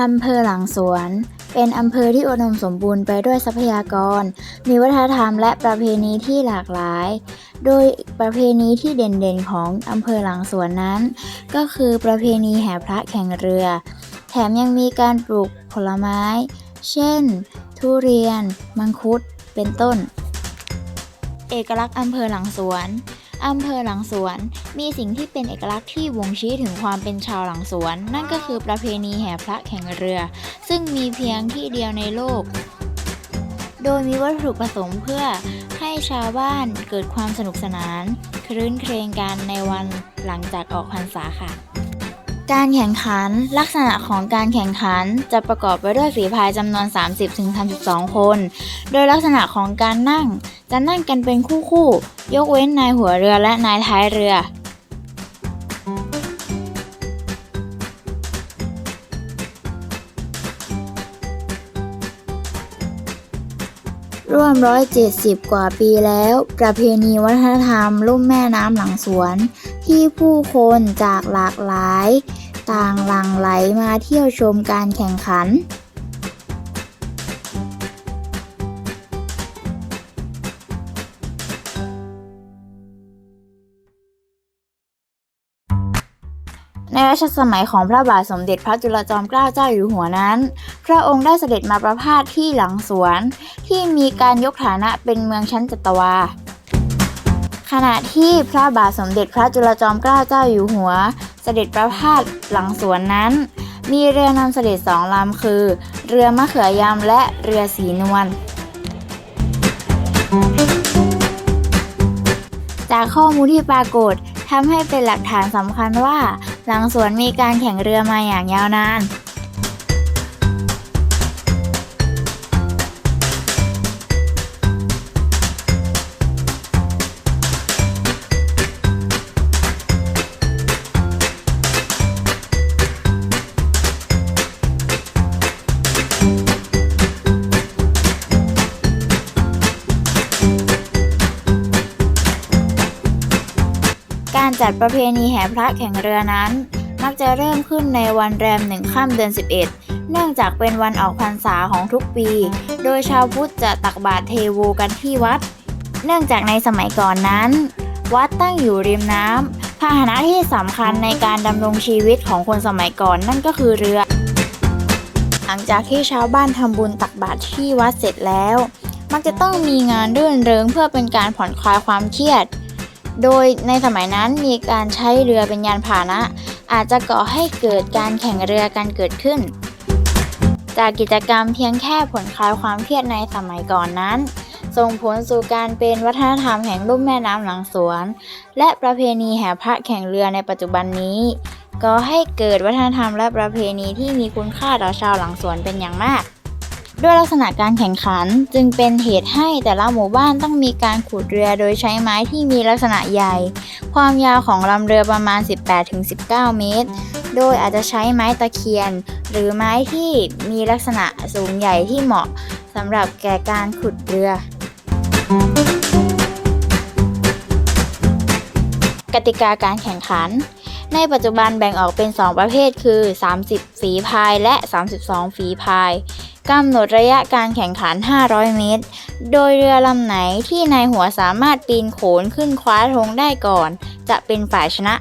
อำเภอหลังสวน เป็นอำเภอที่อุดมสมบูรณ์ไปด้วยทรัพยากร มีวัฒนธรรมและประเพณีที่หลากหลาย โดยประเพณีที่เด่นๆของอำเภอหลังสวนนั้น ก็คือประเพณีแห่พระแข่งเรือ แถมยังมีการปลูกผลไม้ เช่น ทุเรียน มังคุด เป็นต้น เอกลักษณ์อำเภอหลังสวน อำเภอหลังสวน มีสิ่งที่เป็นเอกลักษณ์ที่บ่งชี้ถึงความเป็นชาวหลังสวน นั่นก็คือประเพณีแห่พระแข่งเรือ ซึ่งมีเพียงที่เดียวในโลก โดยมีวัตถุประสงค์เพื่อให้ชาวบ้านเกิดความสนุกสนาน ครื้นเครงกันในวันหลังจากออกพรรษาค่ะ การแข่งขัน ลักษณะของการแข่งขันจะประกอบไปด้วยฝีพายจำนวน 30-32 คน โดยลักษณะของการนั่ง จะนั่งกันเป็นคู่ๆ ยกเว้นนายหัวเรือและนายท้ายเรือ ร่วม 170 กว่าปีแล้ว ประเพณีวัฒนธรรมลุ่มแม่น้ำหลังสวนที่ผู้คนจากหลากหลาย ต่างหลั่งไหลมาเที่ยวชมการแข่งขัน ในรัชสมัยของพระบาทสมเด็จพระจุลจอมเกล้าเจ้าอยู่หัวนั้น พระองค์ได้เสด็จมาประพาสที่หลังสวน ที่มีการยกฐานะเป็นเมืองชั้นจัตวา ขณะที่พระบาทสมเด็จพระจุลจอมเกล้าเจ้าอยู่หัว เสด็จประพาสหลังสวนนั้น มีเรือนำเสด็จสองลำคือ เรือมะเขือยำและเรือสีนวลจากข้อมูลที่ปรากฏทำให้เป็นหลักฐานสำคัญว่า หลังสวนมีการแข่งเรือมาอย่างยาวนาน จัดประเพณีแห่พระแข่งเรือนั้น มักจะเริ่มขึ้นในวันแรมหนึ่งค่ำเดือน 11 เนื่องจากเป็นวันออกพรรษาของทุกปี โดยชาวพุทธจะตักบาตรเทโวกันที่วัด เนื่องจากในสมัยก่อนนั้น วัดตั้งอยู่ริมน้ำพาหนะที่สำคัญในการดำรงชีวิตของคนสมัยก่อนนั่นก็คือเรือ หลังจากที่ชาวบ้านทำบุญตักบาตรที่วัดเสร็จแล้ว มักจะต้องมีงานรื่นเริงเพื่อเป็นการผ่อนคลายความเครียด โดยในสมัยนั้นมีการใช้เรือเป็นยานพาหนะ อาจจะก่อให้เกิดการแข่งเรือกันเกิดขึ้น จากกิจกรรมเพียงแค่ผ่อนคลายความเครียดในสมัยก่อนนั้น ส่งผลสู่การเป็นวัฒนธรรมแห่งลุ่มแม่น้ำหลังสวน และประเพณีแห่พระแข่งเรือในปัจจุบันนี้ก่อให้เกิดวัฒนธรรมและประเพณีที่มีคุณค่าต่อชาวหลังสวนเป็นอย่างมาก ด้วยลักษณะการแข่งขันจึงเป็นเหตุให้แต่ละหมู่บ้านต้องมีการขุดเรือโดยใช้ไม้ที่มีลักษณะใหญ่ ความยาวของลำเรือประมาณ 18-19 เมตร โดยอาจจะใช้ไม้ตะเคียน หรือไม้ที่มีลักษณะสูงใหญ่ที่เหมาะสำหรับแก่การขุดเรือกติกาการแข่งขัน ในปัจจุบันแบ่งออกเป็น 2 ประเภทคือ 30 ฝีพายและ 32 ฝีพายกำหนดระยะการแข่งขัน 500 เมตร โดยเรือลำไหนที่นายหัวสามารถปีนโขนขึ้นคว้าธงได้ก่อน จะเป็นฝ่ายชนะ